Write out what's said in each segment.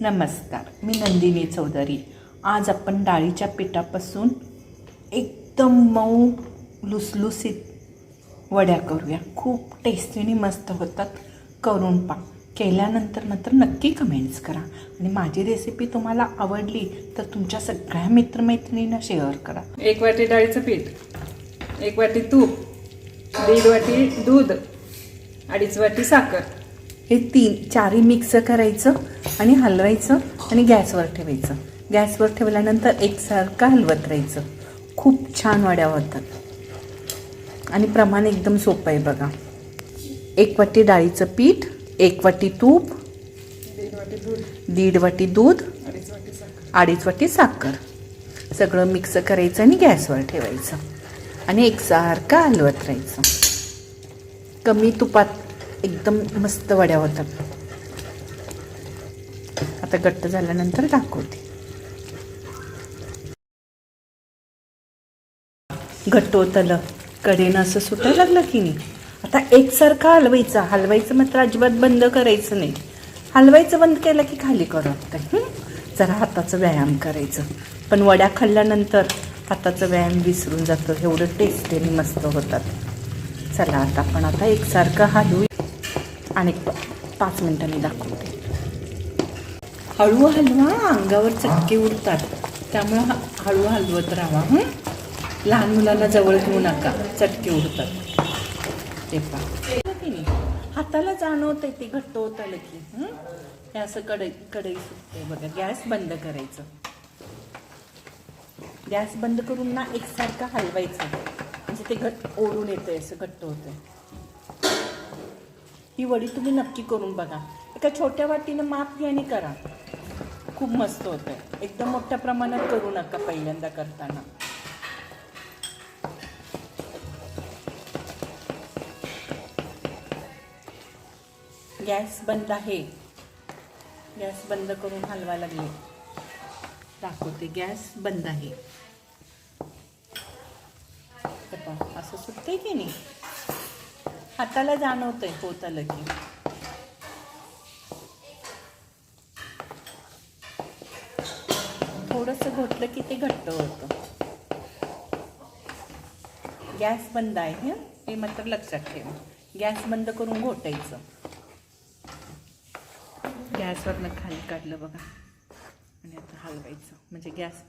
नमस्कार मी नंदिनी चौधरी. आज आपण डाळीच्या पिठापासून एकदम मऊ लुसलुसीत वड्या करूया. खूप टेस्टीने मस्त होतात करून पा केल्यानंतर नंतर नक्की कमेंट्स करा. आणि माझी रेसिपी तुम्हाला आवडली तर तुमच्या सगळ्या मित्रमैत्रिणींना शेअर करा. एक वाटी डाळीचं पीठ एक वाटी तूप दीड वाटी दूध अडीच वाटी साखर. हे तीन चारही मिक्स करायचं आणि हलवायचं आणि गॅसवर ठेवायचं. गॅसवर ठेवल्यानंतर एकसारखं हलवत राहायचं. खूप छान वड्या होतात. आणि प्रमाण एकदम सोपं आहे बघा. एक वाटी डाळीचं पीठ एक वाटी तूप दीड वाटी दूध अडीच वाटी साखर. सगळं मिक्स करायचं आणि गॅसवर ठेवायचं. आणि एकसारखं हलवत राहायचं. कमी तुपात एकदम मस्त वड्या होतात आता घट्ट झाल्यानंतर दाखवते घट्ट होतलं कडेनं असं सुटायला लागलं की नाही? आता एकसारखं हलवायचा. हलवायचं मात्र अजिबात बंद करायचं नाही. हलवायचं बंद केलं की खाली करत जरा हाताचं व्यायाम करायचं. पण वड्या खाल्ल्यानंतर हाताचा व्यायाम विसरून जातो. एवढं टेस्टीने आणि मस्त होतात. चला आता आपण आता एकसारखं हलवू. आणि पाच मिनिटांनी दाखवते. हळू हलवा अंगावर चटके उडतात. त्यामुळं हळू हलवत राहा लहान मुलांना जवळ घेऊ नका चटके उडतात. ते पा हाताला जाणवतंय ते घट्ट होत आलं की हे? असं कढई कढई सुटते बघा गॅस बंद करायचं. गॅस बंद करून ना एकसारखं हलवायचं. म्हणजे ते घट ओढून येतंय असं घट्ट होतंय. ही वडी तुम्ही नक्की करून बघा. एका छोट्या वाटीनं माप घ्या करा. खूप मस्त होतं आहे एकदम मोठ्या प्रमाणात करू नका पहिल्यांदा करताना. गॅस बंद आहे. गॅस बंद करून हलवा लागले. दाखवते गॅस बंद आहे. असं सुटतंय की नाही? हाताला जाणवतंय होत आलं की थोडंसं घोटलं की ते घट्ट होतं. गॅस बंद आहे हं? हे मात्र लक्षात ठेवा. गॅस बंद करून घोटायचं. गॅसवरनं खाली काढलं बघा. आणि आता हलवायचं. म्हणजे गॅस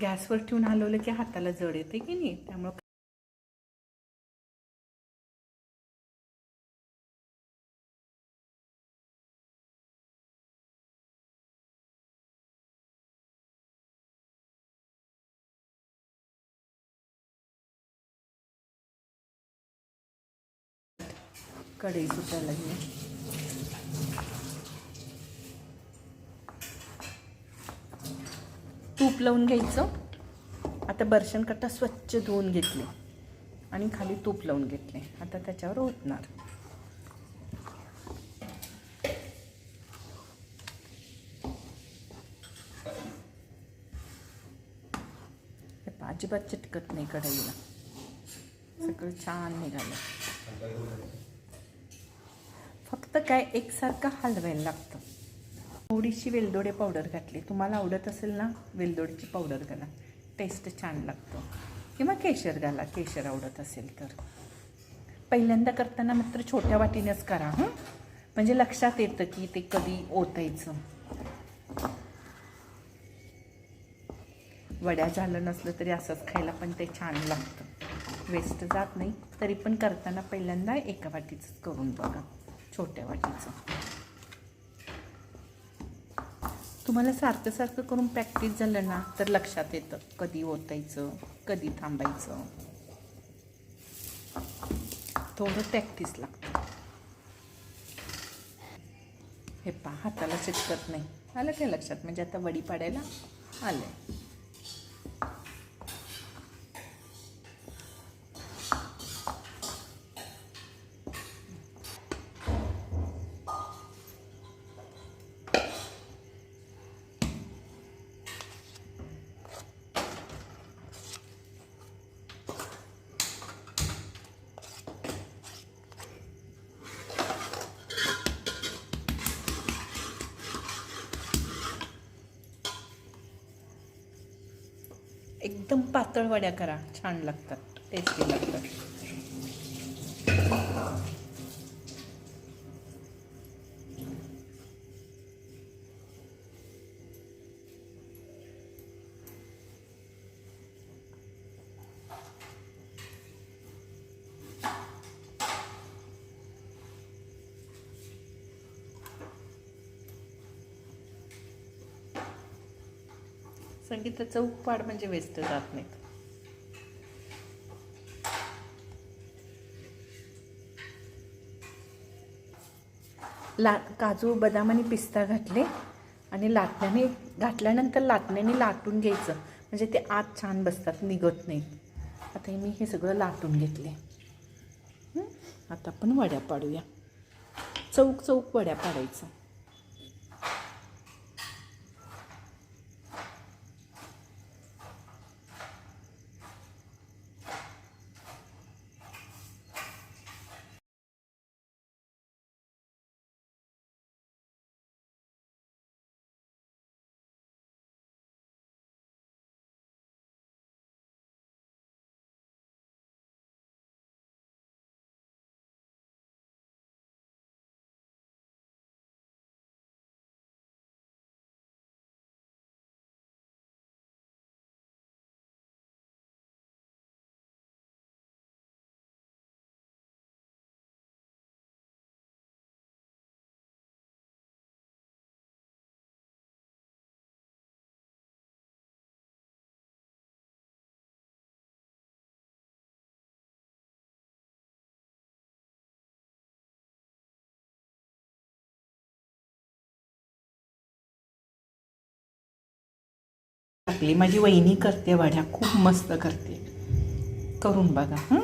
गॅसवर ठेवून हलवलं की हाताला जड येते की नाही? त्यामुळं कढई सुटायला लागली तूप लावून घ्यायचं. आता बर्शन कट्टा स्वच्छ धुवून घेतले. आणि खाली तूप लावून घेतले. आता त्याच्यावर ओतणार. हे अजिबात चिटकत नाही कढईला. सगळं छान निघालं. फक्त काय एकसारखं हलवायला लागतं. थोडीशी वेलदोडे पावडर घातली. तुम्हाला आवडत असेल ना वेलदोडीची पावडर घाला. टेस्ट छान लागतो. किंवा केशर घाला. केशर आवडत असेल तर. पहिल्यांदा करताना मात्र छोट्या वाटीनेच करा हं. म्हणजे लक्षात येतं की ते कधी ओतायचं. वड्या झालं नसलं तरी असंच खायला पण ते छान लागतं. वेस्ट जात नाही. तरी पण करताना पहिल्यांदा एका वाटीचंच करून बघा. छोट्या वाटीचं. तुम्हाला सारखं सारखं करून प्रॅक्टिस झालं ना तर लक्षात येतं कधी ओतायचं कधी थांबायचं. थोडं प्रॅक्टिस लागतं. हे पहा हाताला चिटकत नाही. आलं काय लक्षात? म्हणजे आता वडी पाडायला आहे एकदम पातळ वड्या करा. छान लागतात. टेस्टी लागतात. संगीताचं उपवाड म्हणजे वेस्ट जात नाहीत ला काजू बदाम आणि पिस्ता घातले आणि लाटण्याने घातल्यानंतर लाटण्याने लाटून घ्यायचं. म्हणजे ते आत छान बसतात निघत नाहीत आता हे मी हे सगळं लाटून घेतले. आता आपण वड्या पाडूया. चौक चौक वड्या पाडायचं. आपली माझी वहिनी करते वड्या खूप मस्त करते. करून बघा हं?